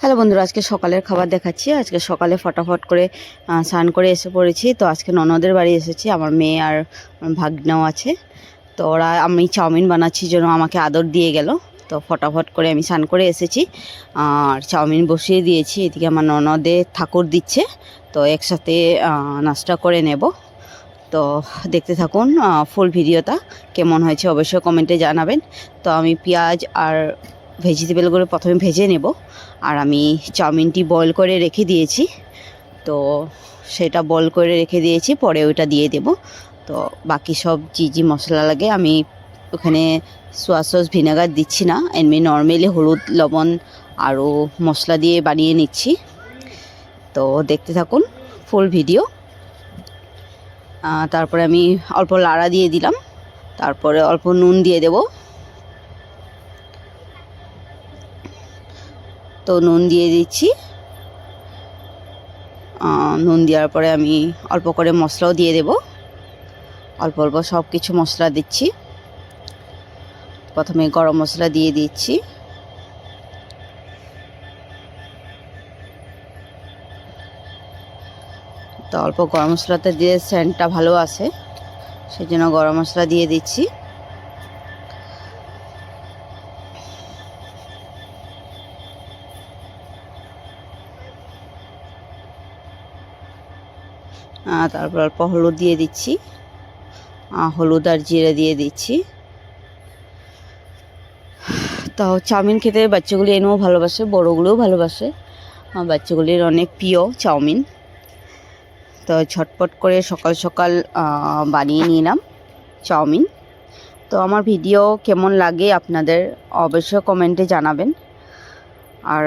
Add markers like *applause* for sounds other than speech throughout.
Hello বন্ধুরা, আজকে সকালের খাবার দেখাচ্ছি। আজকে সকালে ফটাফট করে স্নান করে এসে পড়েছি। তো আজকে ননদের বাড়ি এসেছি, আমার মেয়ে আর ভাগ্নাও আছে। তো ওরা, আমি চাউমিন বানাচ্ছি জন্য আমাকে আদর দিয়ে গেল। তো ফটাফট করে আমি স্নান করে এসেছি। আর চাউমিন বসিয়ে দিয়েছি, এদিকে আমার ননদে ঠাকুর দিচ্ছে। তো একসাথে নাস্তা করে নেব। তো দেখতে থাকুন ফুল ভিডিওটা কেমন হয়েছে অবশ্যই কমেন্টে জানাবেন। তো আমি পেঁয়াজ আর ভেজিটেবলগুলো প্রথমে ভেজে নেব। আর আমি চাউমিনটি বয়েল করে রেখে দিয়েছি। তো সেটা বয়েল করে রেখে দিয়েছি, পরে ওইটা দিয়ে দেব। তো বাকি সব জি জি মশলা লাগে আমি ওখানে সোয়া সস ভিনেগার দিচ্ছি না। এমনি নর্মালি হলুদ, লবণ আরও মশলা দিয়ে বানিয়ে নিচ্ছি। তো দেখতে থাকুন ফুল ভিডিও তারপরে আমি অল্প লাড়া দিয়ে দিলাম। তারপরে অল্প নুন দিয়ে দেবো। তো নুন দিয়ে দিচ্ছি। নুন দেওয়ার পরে আমি অল্প করে মশলাও দিয়ে দেব। অল্প অল্প সব কিছু মশলা দিচ্ছি। প্রথমে গরম মশলা দিয়ে দিচ্ছি। তো অল্প গরম মশলাতে দিয়ে সেন্টটা ভালো আসে সেই জন্য গরম মশলা দিয়ে দিচ্ছি। তারপর অল্প হলুদ দিয়ে দিচ্ছি। হলুদ আর জিরে দিয়ে দিচ্ছি। তো চাউমিন খেতে বাচ্চাগুলি এনেও ভালোবাসে, বড়োগুলোও ভালোবাসে। বাচ্চাগুলির অনেক প্রিয় চাউমিন। তো ঝটপট করে সকাল সকাল বানিয়ে নিলাম চাউমিন। তো আমার ভিডিও কেমন লাগে আপনাদের অবশ্যই কমেন্টে জানাবেন। আর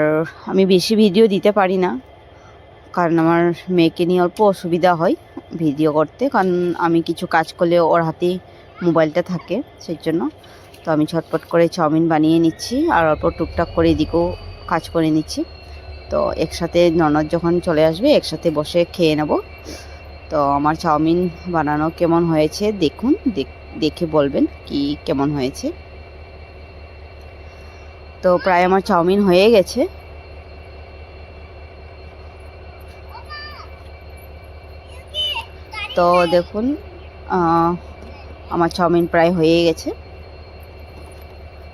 আমি বেশি ভিডিও দিতে পারি না। কারণ আমার মেয়েকে নিয়ে অল্প অসুবিধা হয় ভিডিও করতে, কারণ আমি কিছু কাজ করলে ওর হাতেই মোবাইলটা থাকে সেই জন্য তো আমি ঝটপট করে চাউমিন বানিয়ে নিচ্ছি আর অল্প টুকটাক করে এদিকেও কাজ করে নিচ্ছি। তো একসাথে ননদ যখন চলে আসবে, একসাথে বসে খেয়ে নেব। তো আমার চাউমিন বানানো কেমন হয়েছে দেখুন, দেখ- দেখে বলবেন কি কেমন হয়েছে। তো প্রায় আমার চাউমিন হয়ে গেছে। তো দেখুন আমার চাউমিন প্রায় হয়ে গেছে।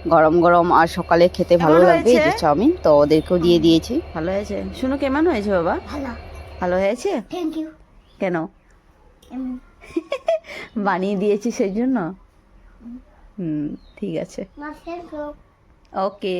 গরম গরম আর সকালে খেতে ভালো লাগবে এই যে চাউমিন তো ওদেরকেও দিয়ে দিয়েছি। ভালো হয়েছে। শুনো কেমন হয়েছে বাবা? ভালো। ভালো হয়েছে? থ্যাংক ইউ কেন? *laughs* বানিয়ে দিয়েছি সেই জন্য? হুম ঠিক আছে। ওকে